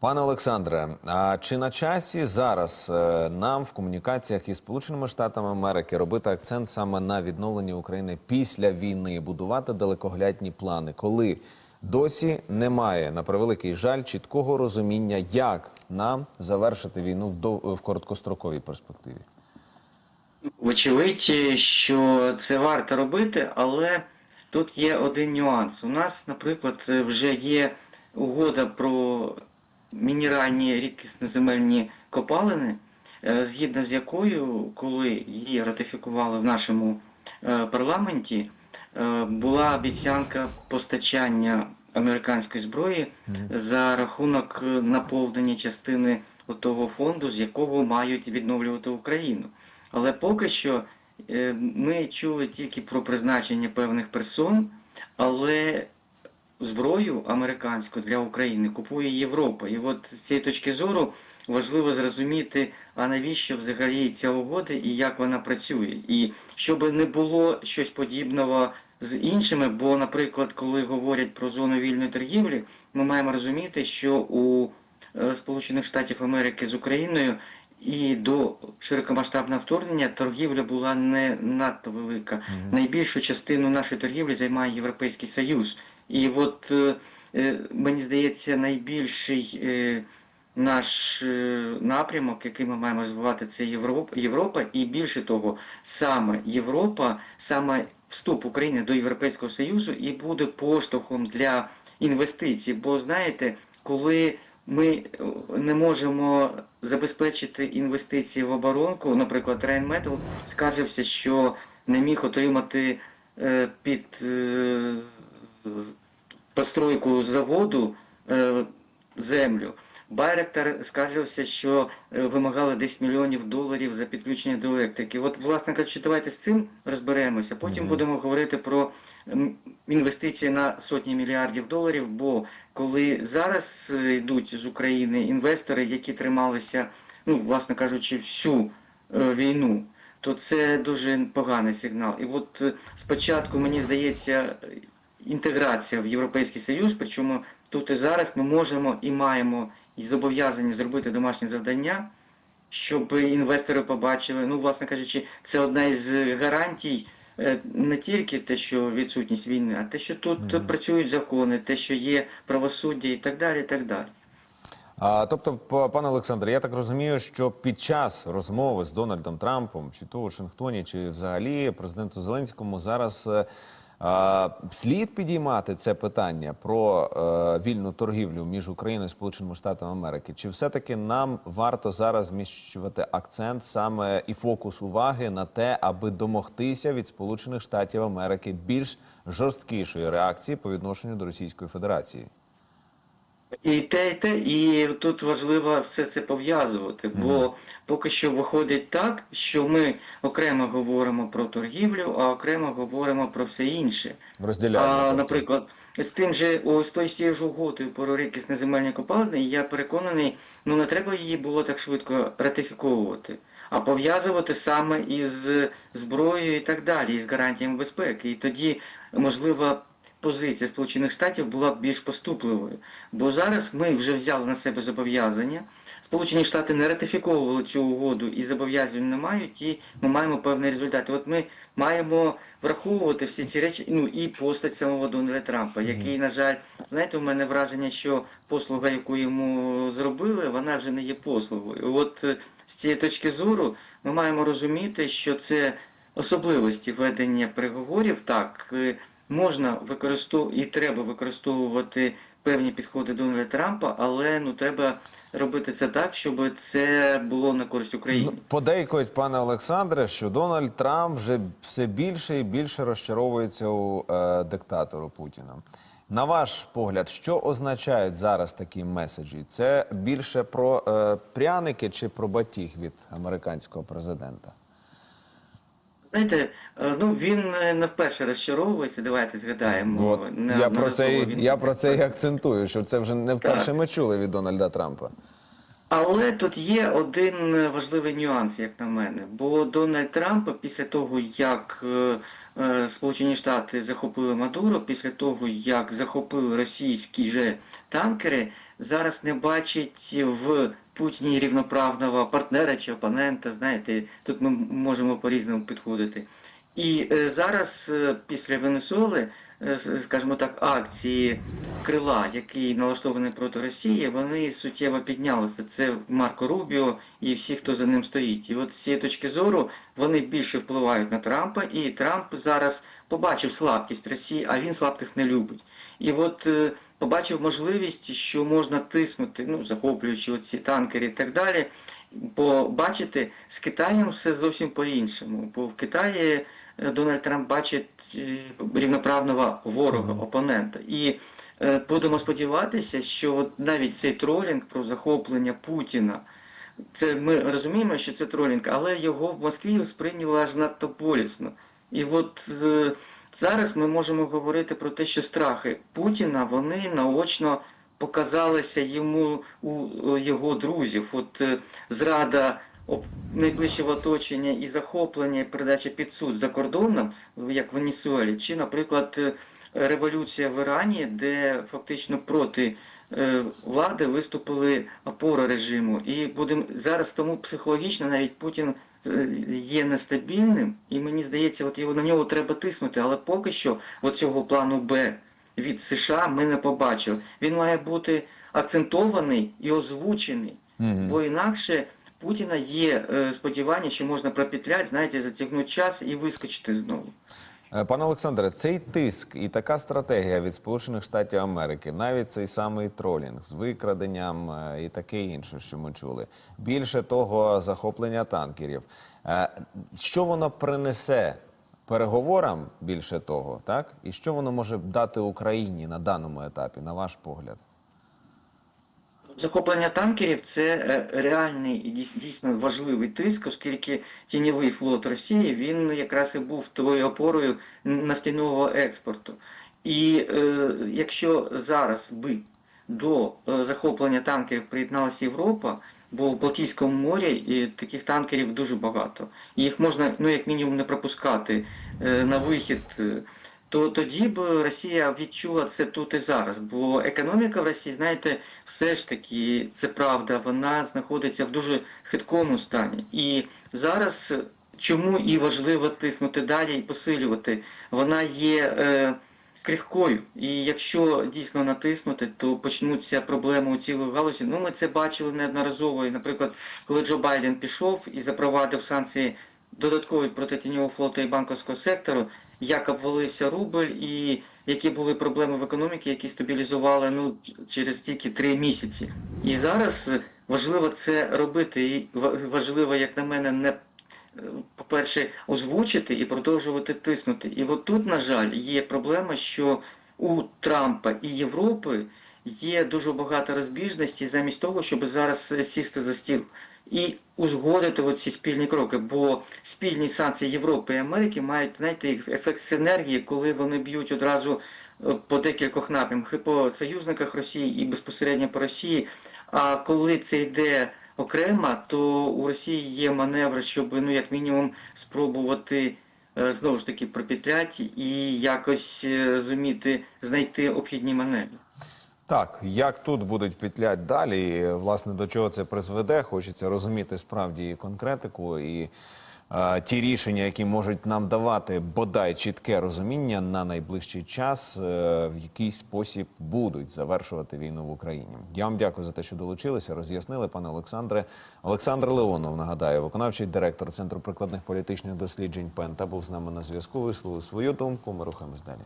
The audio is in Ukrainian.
Пане Олександре, а чи на часі зараз е, нам в комунікаціях із Сполученими Штатами Америки робити акцент саме на відновленні України після війни, будувати далекоглядні плани, коли досі немає на превеликий жаль чіткого розуміння, як нам завершити війну в, короткостроковій перспективі? Вочевидь, що це варто робити, але тут є один нюанс. У нас, наприклад, вже є угода про мінеральні рідкісноземельні копалини, е, згідно з якою, коли її ратифікували в нашому е, парламенті, е, була обіцянка постачання американської зброї за рахунок наповнення частини того фонду, з якого мають відновлювати Україну. Але поки що ми чули тільки про призначення певних персон, але зброю американську для України купує Європа. І от з цієї точки зору важливо зрозуміти, а навіщо взагалі ця угода і як вона працює. І щоб не було щось подібного з іншими, бо, наприклад, коли говорять про зону вільної торгівлі, ми маємо розуміти, що у е, Сполучених Штатів Америки з Україною і до широкомасштабного вторгнення торгівля була не надто велика. Найбільшу частину нашої торгівлі займає Європейський Союз. І от е, е, мені здається, найбільший е, наш напрямок, який ми маємо розвивати, це Європа, Європа. І більше того, саме Європа, саме вступ України до Європейського Союзу і буде поштовхом для інвестицій. Бо знаєте, коли ми не можемо забезпечити інвестиції в оборонку, наприклад, Рейнметал скаржився, що не міг отримати під постройку заводу е, землю. Байректор скаржився, що е, вимагали 10 мільйонів доларів за підключення до електрики. От, власне кажучи, давайте з цим розберемося. Потім Мгм. будемо говорити про інвестиції на сотні мільярдів доларів. Бо коли зараз е, йдуть з України інвестори, які трималися, ну власне кажучи, всю е, війну, то це дуже поганий сигнал. І от спочатку мені здається, інтеграція в Європейський Союз, причому тут і зараз ми можемо і маємо і зобов'язані зробити домашнє завдання, щоб інвестори побачили. Ну, власне кажучи, це одна із гарантій. е, Не тільки те, що відсутність війни, а те, що тут Мгм. працюють закони, те, що є правосуддя і так далі. і так далі. А, тобто, пане Олександре, я так розумію, що під час розмови з Дональдом Трампом, чи то у Вашингтоні, чи взагалі президенту Зеленському зараз е, слід підіймати це питання про е, вільну торгівлю між Україною і Сполученими Штатами Америки. Чи все-таки нам варто зараз зміщувати акцент саме і фокус уваги на те, аби домогтися від Сполучених Штатів Америки більш жорсткішої реакції по відношенню до Російської Федерації? І те, і те, і тут важливо все це пов'язувати, бо поки що виходить так, що ми окремо говоримо про торгівлю, а окремо говоримо про все інше. Розділяємо. А, тобто. наприклад, з тим же ось той з тією ж угодою про рідкісні земельні копалини, я переконаний, ну не треба її було так швидко ратифіковувати, а пов'язувати саме із зброєю і так далі, із гарантіями безпеки. І тоді, можливо, позиція Сполучених Штатів була б більш поступливою. Бо зараз ми вже взяли на себе зобов'язання. Сполучені Штати не ратифіковували цю угоду і зобов'язань не мають, і ми маємо певний результат. От ми маємо враховувати всі ці речі, ну і постать самого Дональда Трампа, який, на жаль, знаєте, у мене враження, що послуга, яку йому зробили, вона вже не є послугою. От е, з цієї точки зору ми маємо розуміти, що це особливості ведення переговорів. Так, е, можна використовувати і треба використовувати певні підходи Дональда Трампа, але ну треба робити це так, щоб це було на користь України. Ну, Подейкують, пане Олександре, що Дональд Трамп вже все більше і більше розчаровується у е, диктатору Путіна. На ваш погляд, що означають зараз такі меседжі? Це більше про е, пряники чи про батіг від американського президента? Знаєте, е, ну він е, не вперше розчаровується. Давайте згадаємо. От, Не- я про це, він я про це і акцентую, що це вже не вперше ми чули від Дональда Трампа. Але тут є один е, важливий нюанс, як на мене. Бо Дональд Трамп після того, як е, Сполучені Штати захопили Мадуро, після того, як захопили російські же танкери, зараз не бачить в Путіні рівноправного партнера чи опонента. Знаєте, тут ми можемо по-різному підходити. І е, зараз, е, після Венесуели, е, скажімо так, акції крила, які налаштовані проти Росії, вони суттєво піднялися. Це Марко Рубіо і всі, хто за ним стоїть. І от з цієї точки зору вони більше впливають на Трампа, і Трамп зараз побачив слабкість Росії, а він слабких не любить. І от е, побачив можливість, що можна тиснути, ну захоплюючи оці танкери і так далі. Бо бачите, з Китаєм все зовсім по-іншому. Бо в Китаї е, Дональд Трамп бачить е, рівноправного ворога, опонента. І е, будемо сподіватися, що от навіть цей тролінг про захоплення Путіна. Це ми розуміємо, що це тролінг, але його в Москві сприйняли аж надто болісно. І от е, зараз ми можемо говорити про те, що страхи Путіна вони наочно показалися йому у е, його друзів. От е, зрада найближчого оточення і захоплення, і передача під суд за кордоном, як в Венесуелі, чи, наприклад, революція в Ірані, де фактично проти влади виступили опора режиму. І будемо зараз тому психологічно навіть Путін е, є нестабільним, і мені здається, от його на нього треба тиснути. Але поки що от цього плану Б від США ми не побачили. Він має бути акцентований і озвучений, бо інакше. Путіна є е, сподівання, що можна пропетляти, знаєте, затягнути час і вискочити знову. Е, Пане Олександре, цей тиск і така стратегія від Сполучених Штатів Америки, навіть цей самий тролінг з викраденням е, і таке інше, що ми чули. Більше того, захоплення танкерів. Е, Що воно принесе переговорам більше того, так? І що воно може дати Україні на даному етапі, на ваш погляд? Захоплення танкерів це е, реальний і дійс- дійсно важливий тиск, оскільки тіньовий флот Росії він якраз і був тою опорою нафтяного експорту. І е, якщо зараз би до е, захоплення танкерів приєдналася Європа, бо в Балтійському морі і таких танкерів дуже багато. І їх можна, ну як мінімум, не пропускати е, на вихід. То тоді б Росія відчула це тут і зараз. Бо економіка в Росії, знаєте, все ж таки це правда, вона знаходиться в дуже хиткому стані. І зараз чому і важливо тиснути далі і посилювати, вона є. Е, Крихкою, і якщо дійсно натиснути, то почнуться проблеми у цілої галузі. Ну, ми це бачили неодноразово. І, наприклад, коли Джо Байден пішов і запровадив санкції додаткові проти тіньового флоту і банківського сектору, як обвалився рубль і які були проблеми в економіці, які стабілізували ну, через тільки три місяці. І зараз важливо це робити. І важливо, як на мене, не е, по-перше, озвучити і продовжувати тиснути. І от тут, на жаль, є проблема, що у Трампа і Європи є дуже багато розбіжностей замість того, щоб зараз сісти за стіл і узгодити оці спільні кроки. Бо спільні санкції Європи і Америки мають знаєте, ефект синергії, коли вони б'ють одразу е, по декількох напрямках, по союзниках Росії і безпосередньо по Росії. А коли це йде окремо, то у Росії є маневри, щоб ну як мінімум спробувати е, знову ж таки пропетляти і якось е, зуміти знайти обхідні маневри. Так, як тут будуть петлять далі, і, власне, до чого це призведе, хочеться розуміти справді і конкретику і е, ті рішення, які можуть нам давати бодай чітке розуміння на найближчий час, е, в який спосіб будуть завершувати війну в Україні. Я вам дякую за те, що долучилися, роз'яснили, пане Олександре. Олександр Леонов, нагадаю, виконавчий директор Центру прикладних політичних досліджень ПЕНТА, був з нами на зв'язку. Висловив свою думку. Ми рухаємось далі.